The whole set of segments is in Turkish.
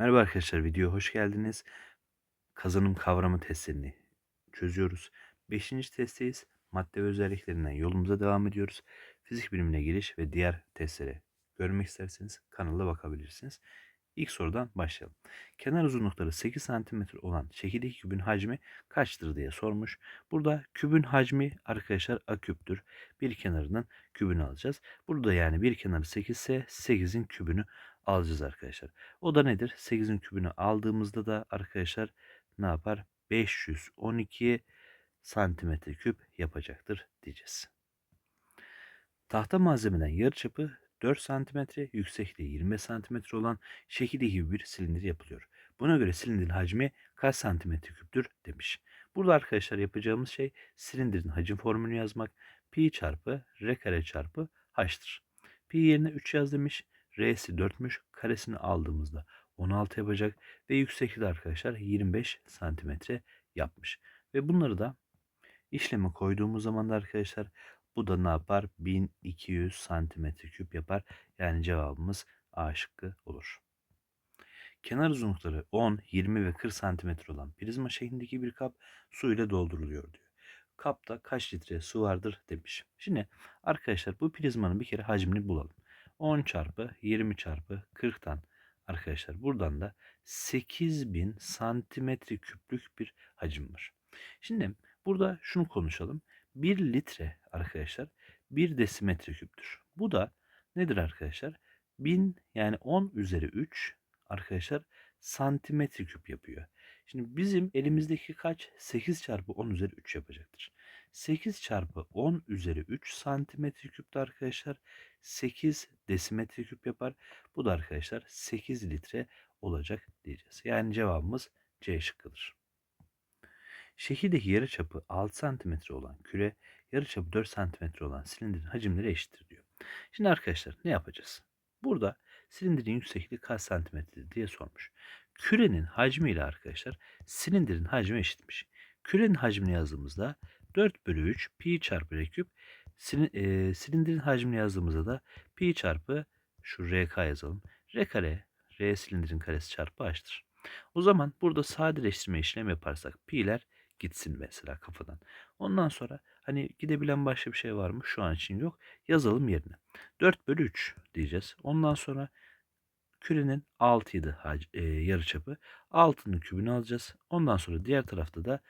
Merhaba arkadaşlar, videoya hoş geldiniz. Kazanım kavramı testlerini çözüyoruz. Beşinci testteyiz. Madde ve özelliklerinden yolumuza devam ediyoruz. Fizik bilimine giriş ve diğer testlere görmek isterseniz kanala bakabilirsiniz. İlk sorudan başlayalım. Kenar uzunlukları 8 cm olan şekildeki kübün hacmi kaçtır diye sormuş. Burada kübün hacmi arkadaşlar a küptür. Bir kenarının kübünü alacağız. Burada yani bir kenarı 8 ise 8'in kübünü alacağız arkadaşlar. O da nedir? 8'in kübünü aldığımızda da arkadaşlar ne yapar? 512 santimetre küp yapacaktır diyeceğiz. Tahta malzemeden yarıçapı 4 cm, yüksekliği 20 cm olan şekilde gibi bir silindir yapılıyor. Buna göre silindirin hacmi kaç santimetre küptür demiş. Burada arkadaşlar yapacağımız şey silindirin hacim formülünü yazmak. Pi çarpı r kare çarpı h'tır. Pi yerine 3 yaz demiş. R'si 4'müş. Karesini aldığımızda 16 yapacak. Ve yüksekliği arkadaşlar 25 santimetre yapmış. Ve bunları da işleme koyduğumuz zaman da arkadaşlar bu da ne yapar? 1200 santimetre küp yapar. Yani cevabımız A şıkkı olur. Kenar uzunlukları 10, 20 ve 40 santimetre olan prizma şeklindeki bir kap su ile dolduruluyor diyor. Kapta kaç litre su vardır demiş. Şimdi arkadaşlar bu prizmanın bir kere hacmini bulalım. 10 çarpı 20 çarpı 40'tan arkadaşlar buradan da 8000 santimetre küplük bir hacim var. Şimdi burada şunu konuşalım. 1 litre arkadaşlar 1 desimetre küptür. Bu da nedir arkadaşlar? 1000 yani 10 üzeri 3 arkadaşlar santimetre küp yapıyor. Şimdi bizim elimizdeki kaç? 8 çarpı 10 üzeri 3 yapacaktır. 8 çarpı 10 üzeri 3 santimetre küpte arkadaşlar 8 desimetre küp yapar. Bu da arkadaşlar 8 litre olacak diyeceğiz. Yani cevabımız C şıkkıdır. Şekildeki yarıçapı 6 cm olan küre, yarıçapı 4 cm olan silindirin hacimleri eşittir diyor. Şimdi arkadaşlar ne yapacağız? Burada silindirin yüksekliği kaç santimetredir diye sormuş. Kürenin hacmi ile arkadaşlar silindirin hacmi eşitmiş. Kürenin hacmini yazdığımızda 4 bölü 3 pi çarpı r küp e, silindirin hacmini yazdığımızda da pi çarpı şu rk yazalım. r kare r silindirin karesi çarpı h'tır. O zaman burada sadeleştirme işlemi yaparsak pi'ler gitsin mesela kafadan. Ondan sonra hani gidebilen başka bir şey var mı? Şu an için yok. Yazalım yerine. 4 bölü 3 diyeceğiz. Ondan sonra kürenin 6 idi e, yarıçapı. 6'nın kübünü alacağız. Ondan sonra diğer tarafta da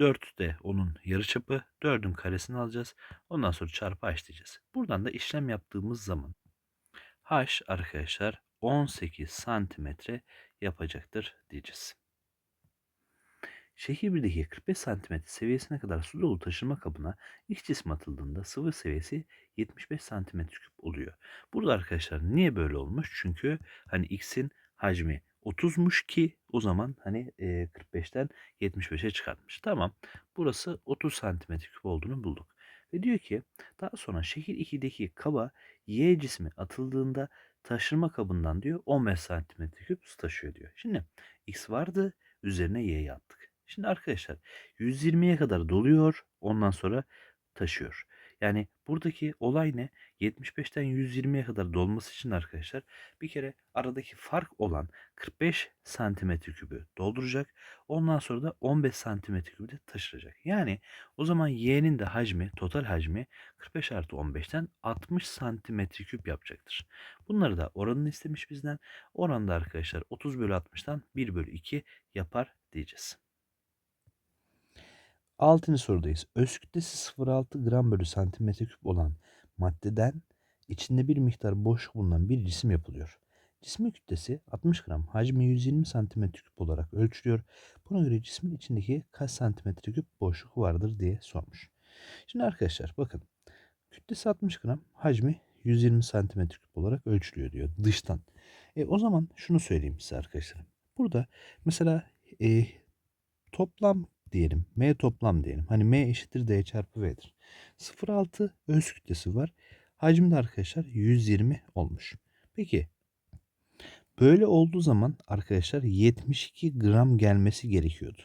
4 de onun yarıçapı. 4'ün karesini alacağız. Ondan sonra çarpı h diyeceğiz. Buradan da işlem yaptığımız zaman h arkadaşlar 18 santimetre yapacaktır diyeceğiz. Şehir 1'deki 45 cm seviyesine kadar su dolu taşıma kabına X cismi atıldığında sıvı seviyesi 75 cm küp oluyor. Burada arkadaşlar niye böyle olmuş? Çünkü hani X'in hacmi 30'muş ki o zaman hani 45'ten 75'e çıkartmış. Tamam. Burası 30 cm küp olduğunu bulduk. Ve diyor ki daha sonra şehir 2'deki kaba Y cismi atıldığında taşırma kabından diyor 15 cm küp su taşıyor diyor. Şimdi X vardı üzerine Y'yi attık. Şimdi arkadaşlar 120'ye kadar doluyor ondan sonra taşıyor. Yani buradaki olay ne? 75'ten 120'ye kadar dolması için arkadaşlar bir kere aradaki fark olan 45 santimetre kübü dolduracak. Ondan sonra da 15 santimetre kübü de taşıracak. Yani o zaman y'nin de hacmi, total hacmi 45 artı 15'ten 60 santimetre küp yapacaktır. Bunları da oranını istemiş bizden. Oranda arkadaşlar 30 bölü 60'tan 1 bölü 2 yapar diyeceğiz. Altıncı sorudayız. Öz kütlesi 0,6 gram bölü santimetre küp olan maddeden içinde bir miktar boşluk bulunan bir cisim yapılıyor. Cismin kütlesi 60 gram, hacmi 120 santimetre küp olarak ölçülüyor. Buna göre cismin içindeki kaç santimetre küp boşluk vardır diye sormuş. Şimdi arkadaşlar bakın. Kütlesi 60 gram, hacmi 120 santimetre küp olarak ölçülüyor diyor dıştan. E, o zaman şunu söyleyeyim size arkadaşlar. Burada mesela e, toplam diyelim. M toplam diyelim. Hani M eşittir D çarpı V'dir. 0,6 öz kütlesi var. Hacmi de arkadaşlar 120 olmuş. Peki böyle olduğu zaman arkadaşlar 72 gram gelmesi gerekiyordu.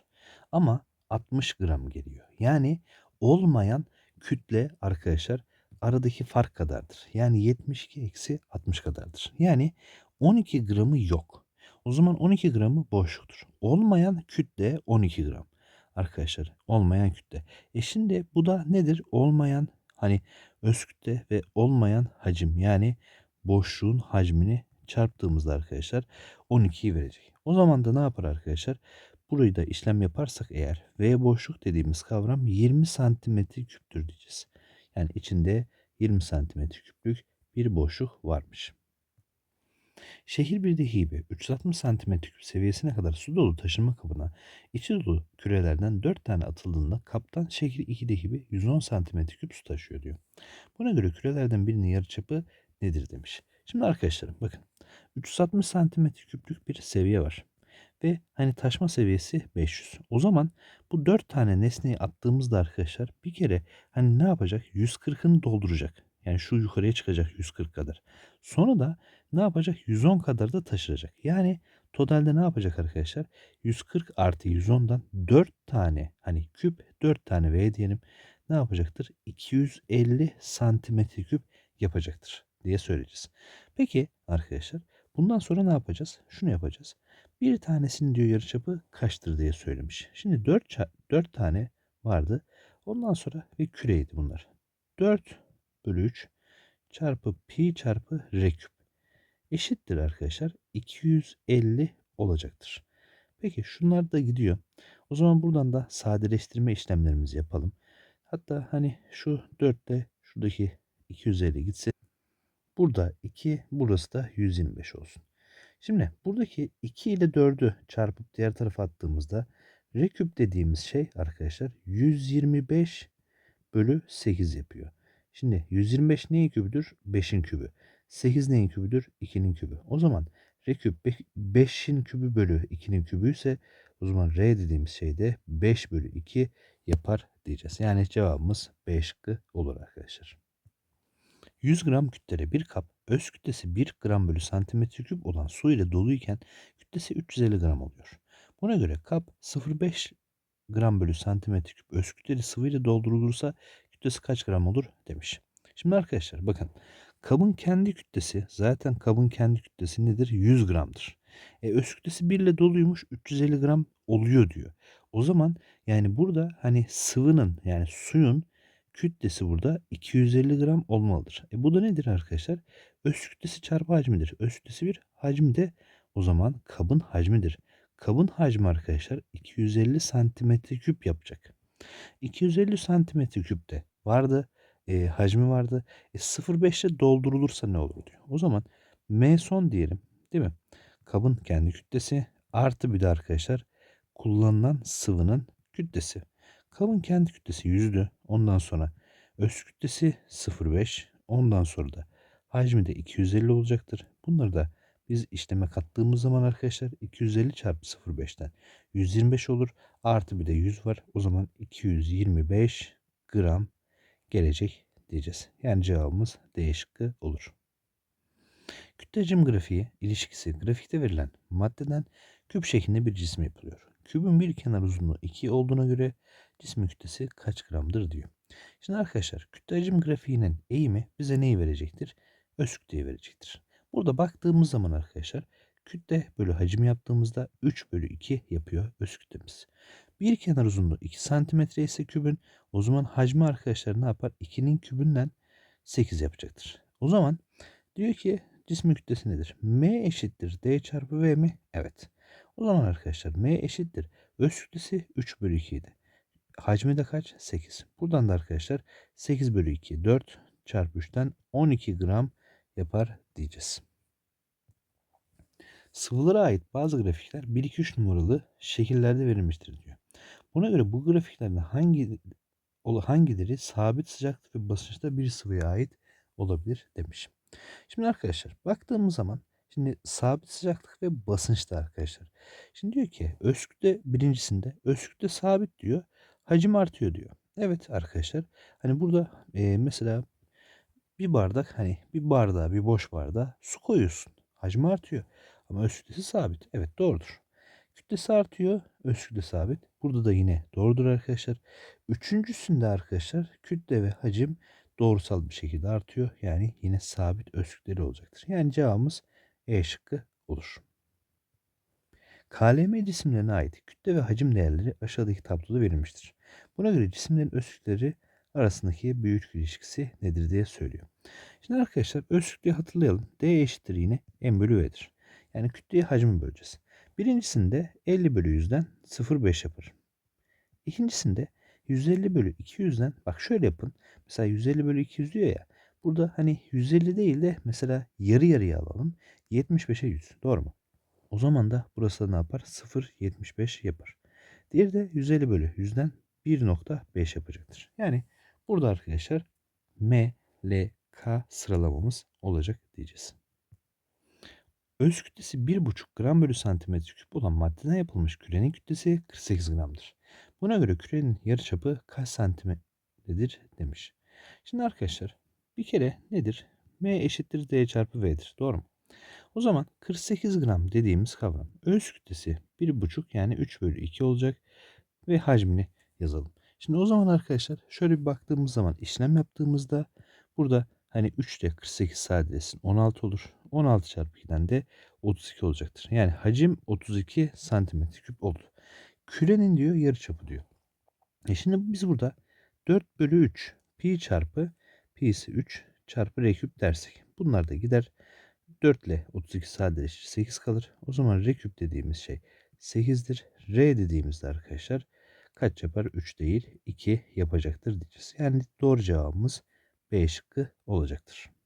Ama 60 gram geliyor. Yani olmayan kütle arkadaşlar aradaki fark kadardır. Yani 72 eksi 60 kadardır. Yani 12 gramı yok. O zaman 12 gramı boşluktur. Olmayan kütle 12 gram. Arkadaşlar olmayan kütle. E şimdi bu da nedir? Olmayan hani öz kütle ve olmayan hacim yani boşluğun hacmini çarptığımızda arkadaşlar 12'yi verecek. O zaman da ne yapar arkadaşlar? Burayı da işlem yaparsak eğer V boşluk dediğimiz kavram 20 santimetre küptür diyeceğiz. Yani içinde 20 santimetre küplük bir boşluk varmış. Şehir bir gibi 360 santimetre küp seviyesine kadar su dolu taşınma kabına içi dolu kürelerden 4 tane atıldığında kaptan şehir 2 gibi 110 santimetre küp su taşıyor diyor. Buna göre kürelerden birinin yarıçapı nedir demiş. Şimdi arkadaşlarım bakın 360 santimetre küplük bir seviye var. Ve hani taşma seviyesi 500. O zaman bu 4 tane nesneyi attığımızda arkadaşlar bir kere hani ne yapacak? 140'ını dolduracak. Yani şu yukarıya çıkacak 140 kadar. Sonra da ne yapacak? 110 kadar da taşıracak. Yani totalde ne yapacak arkadaşlar? 140 artı 110'dan 4 tane hani küp 4 tane V diyelim ne yapacaktır? 250 santimetre küp yapacaktır diye söyleyeceğiz. Peki arkadaşlar bundan sonra ne yapacağız? Şunu yapacağız. Bir tanesinin diyor yarıçapı kaçtır diye söylemiş. Şimdi 4, 4 tane vardı. Ondan sonra ve küreydi bunlar. 4 bölü 3 çarpı pi çarpı r küp eşittir arkadaşlar 250 olacaktır. Peki şunlar da gidiyor. O zaman buradan da sadeleştirme işlemlerimizi yapalım. Hatta hani şu 4 ile şuradaki 250 gitse burada 2 burası da 125 olsun. Şimdi buradaki 2 ile 4'ü çarpıp diğer tarafa attığımızda r küp dediğimiz şey arkadaşlar 125 bölü 8 yapıyor. Şimdi 125 neyin kübüdür? 5'in kübü. 8 neyin kübüdür? 2'nin kübü. O zaman r küp 5'in kübü bölü 2'nin kübü ise o zaman r dediğimiz şey de 5 bölü 2 yapar diyeceğiz. Yani cevabımız B şıkkı olur arkadaşlar. 100 gram kütlere bir kap öz kütlesi 1 gram bölü santimetre küp olan su ile doluyken kütlesi 350 gram oluyor. Buna göre kap 0,5 gram bölü santimetre küp öz kütleli sıvı ile doldurulursa kütlesi kaç gram olur demiş. Şimdi arkadaşlar bakın kabın kendi kütlesi zaten kabın kendi kütlesi nedir? 100 gramdır. E, öz kütlesi 1 ile doluymuş 350 gram oluyor diyor. O zaman yani burada hani sıvının yani suyun kütlesi burada 250 gram olmalıdır. E bu da nedir arkadaşlar? Öz kütlesi çarpı hacmidir. Öz kütlesi bir hacmi de o zaman kabın hacmidir. Kabın hacmi arkadaşlar 250 santimetre küp yapacak. 250 santimetre küpte vardı. E, hacmi vardı. E, 0.5'te doldurulursa ne olur diyor. O zaman M son diyelim. Değil mi? Kabın kendi kütlesi artı bir de arkadaşlar kullanılan sıvının kütlesi. Kabın kendi kütlesi yüzdü. Ondan sonra öz kütlesi 0.5. Ondan sonra da hacmi de 250 olacaktır. Bunları da biz işleme kattığımız zaman arkadaşlar 250 çarpı 0.5'ten 125 olur. Artı bir de 100 var. O zaman 225 gram gelecek diyeceğiz. Yani cevabımız D şıkkı olur. Kütle hacim grafiği ilişkisi grafikte verilen maddeden küp şeklinde bir cisim yapılıyor. Kübün bir kenar uzunluğu 2 olduğuna göre cismin kütlesi kaç gramdır diyor. Şimdi arkadaşlar kütle hacim grafiğinin eğimi bize neyi verecektir? Öz kütleyi verecektir. Burada baktığımız zaman arkadaşlar kütle bölü hacim yaptığımızda 3 bölü 2 yapıyor öz kütlemiz. Bir kenar uzunluğu 2 cm ise kübün o zaman hacmi arkadaşlar ne yapar? 2'nin kübünden 8 yapacaktır. O zaman diyor ki cismin kütlesi nedir? M eşittir D çarpı V mi? Evet. O zaman arkadaşlar M eşittir. Öz kütlesi 3 bölü 2 idi. Hacmi de kaç? 8. Buradan da arkadaşlar 8 bölü 2 4 çarpı 3'ten 12 gram yapar diyeceğiz. Sıvılara ait bazı grafikler 1-2-3 numaralı şekillerde verilmiştir diyor. Buna göre bu grafiklerden hangi hangileri sabit sıcaklık ve basınçta bir sıvıya ait olabilir demiş. Şimdi arkadaşlar baktığımız zaman şimdi sabit sıcaklık ve basınçta arkadaşlar. Şimdi diyor ki öz birincisinde öz sabit diyor. Hacim artıyor diyor. Evet arkadaşlar. Hani burada e, mesela bir bardak hani bir bardağa bir boş bardağa su koyuyorsun. Hacmi artıyor. Ama öz sabit. Evet doğrudur. Kütlesi artıyor. Öz sabit. Burada da yine doğrudur arkadaşlar. Üçüncüsünde arkadaşlar kütle ve hacim doğrusal bir şekilde artıyor. Yani yine sabit öz kütleli olacaktır. Yani cevabımız E şıkkı olur. KLM cisimlerine ait kütle ve hacim değerleri aşağıdaki tabloda verilmiştir. Buna göre cisimlerin öz kütleleri arasındaki büyüklük ilişkisi nedir diye söylüyor. Şimdi arkadaşlar öz kütleyi hatırlayalım. D eşittir yine m bölü v'dir. Yani kütleyi hacmi böleceğiz. Birincisinde 50 bölü 100'den 0,5 yapar. İkincisinde 150 bölü 200'den bak şöyle yapın. Mesela 150 bölü 200 diyor ya. Burada hani 150 değil de mesela yarı yarıya alalım. 75'e 100. Doğru mu? O zaman da burası da ne yapar? 0,75 yapar. Diğeri de 150 bölü 100'den 1.5 yapacaktır. Yani burada arkadaşlar M, L, K sıralamamız olacak diyeceğiz. Öz kütlesi 1,5 gram bölü santimetre küp olan maddeden yapılmış kürenin kütlesi 48 gramdır. Buna göre kürenin yarıçapı kaç santimetredir demiş. Şimdi arkadaşlar bir kere nedir? M eşittir D çarpı V'dir. Doğru mu? O zaman 48 gram dediğimiz kavram öz kütlesi 1,5 yani 3 bölü 2 olacak ve hacmini yazalım. Şimdi o zaman arkadaşlar şöyle bir baktığımız zaman işlem yaptığımızda burada hani 3 ile 48 sadeleşsin 16 olur. 16 çarpı 2'den de 32 olacaktır. Yani hacim 32 santimetre küp oldu. Kürenin diyor yarıçapı diyor. E şimdi biz burada 4 bölü 3 pi çarpı pi ise 3 çarpı r küp dersek. Bunlar da gider. 4 ile 32 sadeleşir 8 kalır. O zaman r küp dediğimiz şey 8'dir. R dediğimizde arkadaşlar kaç yapar? 3 değil 2 yapacaktır diyeceğiz. Yani doğru cevabımız B şıkkı olacaktır.